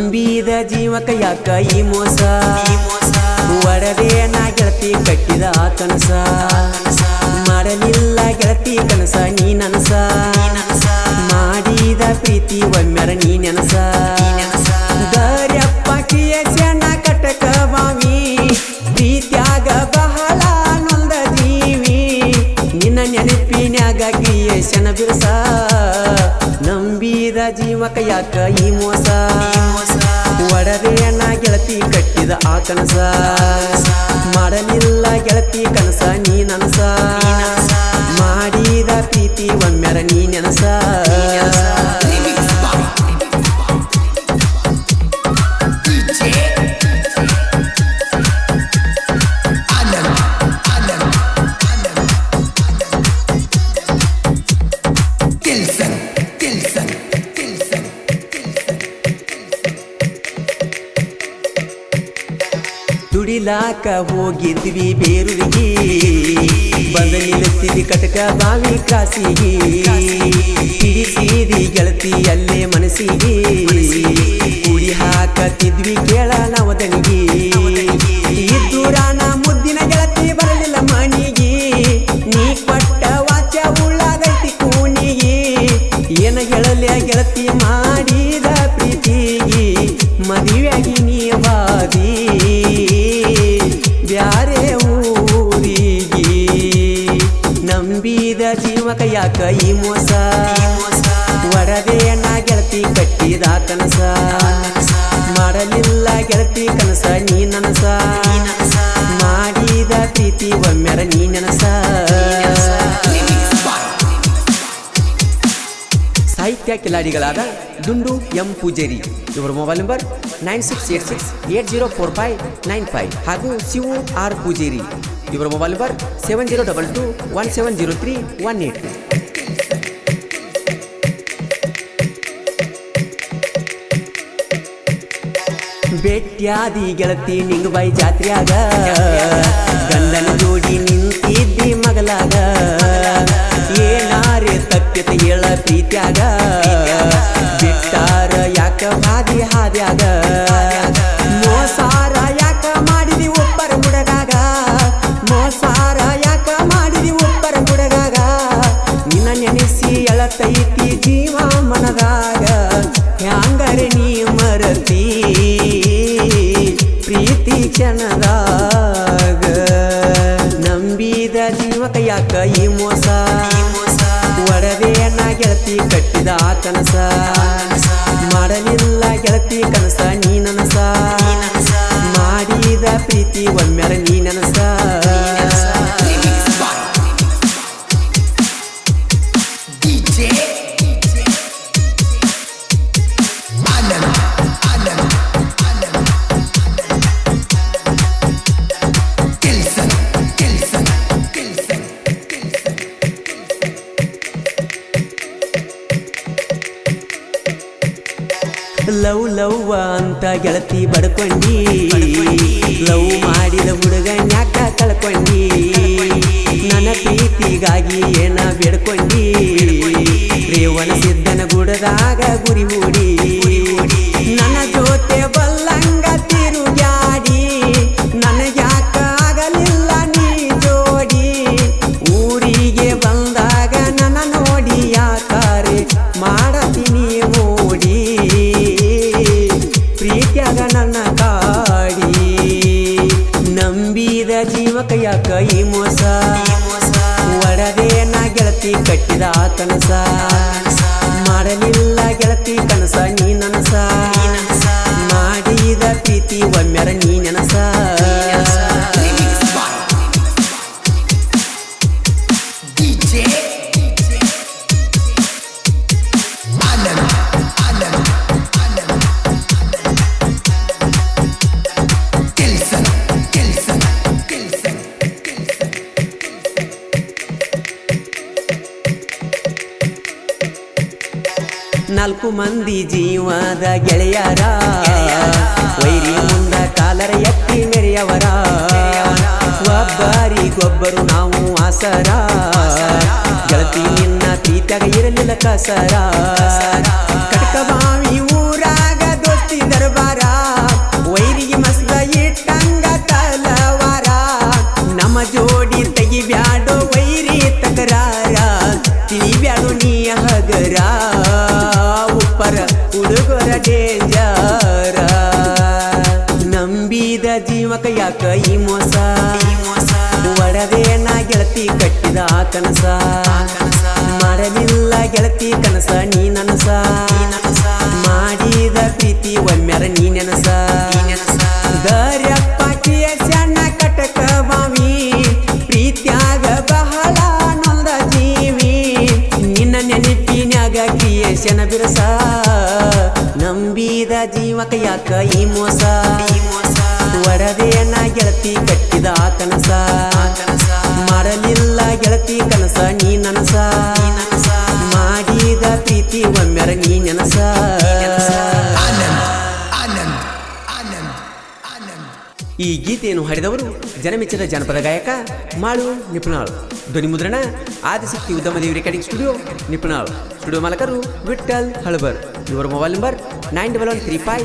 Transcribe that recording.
ನಂಬಿದ ಜೀವಕ ಯಾಕ ಈ ಮೋಸ? ಒಡವೆನ ಗೆಳತಿ ಕಟ್ಟಿದ ಕನಸ. ಮಾಡಲಿಲ್ಲ ಗೆಳತಿ ಕನಸ, ನೀ ನನಸ. ಮಾಡಿದ ಪ್ರೀತಿ ಒಮ್ಮೆರ ನೀ ನೆನಸ. ಬಿರುಸ. ನಂಬಿದ ಜೀವಕ ಯಾಕ ಈ ಮೋಸ? ಕನಸ. ಮಾಡಲಿಲ್ಲ ಗೆಳತಿ ದುಡಿಲಾಕ ಹೋಗಿದ್ವಿ ಬೇರುವಿಗೆ ಬಂದ ನಿಲ್ಲಿಸಿದಿ ಕಟಕ ಬಾವಿ ಕಾಸಿಗೆ. ಹಿಡಿಸಿದಿ ಗೆಳತಿ ಅಲ್ಲೇ ಮನಸ್ಸಿಗೆ. ಕುಡಿ ಹಾಕತಿದ್ವಿ ಕೇಳ ನವದನಿಗೆ. ಯಾಕ ಈ ಮೋಸ? ಒಡವೆಯನ್ನ ಗೆಳತಿ ಕಟ್ಟಿದ ಕನಸ. ಮಾಡಲಿಲ್ಲ ಗೆಳತಿ ಕನಸ, ನೀ ನನಸ. ಮಾಡಿದ ಪ್ರೀತಿ ಒಮ್ಮೆರ ನೀ ನನಸ. ಸಾಹಿತ್ಯ ಕಿಲಾಡಿಗಳಾದ ದುಂಡು ಎಂ ಪೂಜೇರಿ. ಇವರ mobile number nine six eight six eight zero four five nine five ಹಾಗೂ ಶಿವು ಆರ್ ಪೂಜೇರಿ. ಇವರ mobile number seven zero double two one seven zero three one eight ಬೆಟ್ಯಾದಿ ಗೆಳತಿ ನಿಂಗಬಾಯಿ ಜಾತ್ರೆಯಾಗ. ಗಂಡನ ಜೋಡಿ ನಿಂತಿದ್ದಿ ಮಗಲಾಗ. ಏನಾರೆ ತಪ್ಪಿತ ಹೇಳ ಪ್ರೀತ್ಯಾಗ. ಬಿಟ್ಟಾರ ಯಾಕ ಹಾದಿ ಹಾದ್ಯಾಗ. ಮೋಸಾರ ಯಾಕ ಮಾಡಿದಿ ಒಬ್ಬರ ಹುಡುಗಾಗ ಮೋಸಾರ ಯಾಕ ಮಾಡಿದಿ ಒಬ್ಬರ ಹುಡುಗಾಗ ನಿನ್ನ ನೆನೆಸಿ ಎಳತೈತಿ ಜೀವ ಕ್ಷಣದಾಗ ನಂಬಿದ ಜೀವಕ ಯಾಕ ಈ ಮೋಸ. ಒಡವೆಯನ್ನ ಗೆಳತಿ ಕಟ್ಟಿದ ಆ ಕನಸ ಮಾಡಲಿಲ್ಲ ಗೆಳತಿ ಕನಸ ನೀ ನನಸ. ಮಾಡಿದ ಪ್ರೀತಿ ಒಮ್ಮೆರ ಲವ್ ಲವ್ ಅಂತ ಗೆಳತಿ ಬಡ್ಕೊಂಡಿ. ಲವ್ ಮಾಡಿದ ಹುಡುಗ ಯಾಕ ಕಳ್ಕೊಂಡಿ. ನನ್ನ ಪ್ರೀತಿಗಾಗಿ ಏನ ಬೇಡ್ಕೊಂಡಿ. ರೇವಣ ಸಿದ್ದನ ಗುಡದಾಗ ಗುರಿ ಹೂಡಿ ಜೀವಕ ಯಾಕ ಈ ಮೋಸ ಒಡವೆಯನ್ನ ಗೆಳತಿ ಕಟ್ಟಿದ ಕನಸ. ಮಾಡಲಿಲ್ಲ ಗೆಳತಿ ಕನಸ ನೀ ನನಸ. ಮಾಡಿದ ಪ್ರೀತಿ ಒಮ್ಮೆರ ನೀ ನೆನಸ. ನಾಲ್ಕು ಮಂದಿ ಜೀವದ ಗೆಳೆಯರ. ವೈರಿ ಮುಂದ ಕಾಲರ ಎತ್ತಿ ಮೆರೆಯವರ. ಒಬ್ಬರಿಗೊಬ್ಬರು ನಾವು ಆಸರ. ಗೆಳತಿ ನಿನ್ನ ಪ್ರೀತಿಯಾಗ ಇರಲಿಲ್ಲ ಕಸರ. ಕಟಕ ಡೇಂಜರ ನಂಬಿದ ಜೀವಕ ಯಾಕ ಈ ಮೋಸ? ಒಡದೆ ನಾ ಗೆಳತಿ ಕಟ್ಟಿದ ಆ ಕನಸ? ಮಾಡಲಿಲ್ಲ ಗೆಳತಿ ಕನಸ, ನೀ ನನಸ? ಮಾಡಿದ ಪ್ರೀತಿ ಒಮ್ಮ್ಯಾರ ನೀ ನೆನಸ? ದರ್ಯಪ್ಪ ಸಣ್ಣ ಕಟಕ ಪ್ರೀತ್ಯಾಗ ಬಹಳ ನೊಂದ ಜೀವಿ, ನಿನ್ನ ಶನ ಬಿರಸ? ಜೀವಕ ಯಾಕ ಈ ಮೋಸ? ವರದೆಯನ್ನ ಗೆಳತಿ ಕಟ್ಟಿದ ಆ ಕನಸ. ಮಾಡಲಿಲ್ಲ ಗೆಳತಿ ಕನಸ, ನೀ ನನಸ. ಮಾಡಿದ ಪ್ರೀತಿ ಒಮ್ಮೆರ ನೀ ನೆನಸ. ಈ ಗೀತೆಯನ್ನು ಹಾಡಿದವರು ಜನಮೆಚ್ಚದ ಜನಪದ ಗಾಯಕ ಮಾಳು ನಿಪುಣಾಳ್. ಧ್ವನಿ ಮುದ್ರಣ, Adishakti Udyamadevi recording studio ನಿಪುಣಾಳ್. Studio ಮಾಲಕರು Vithal Halabar. your mobile number 91135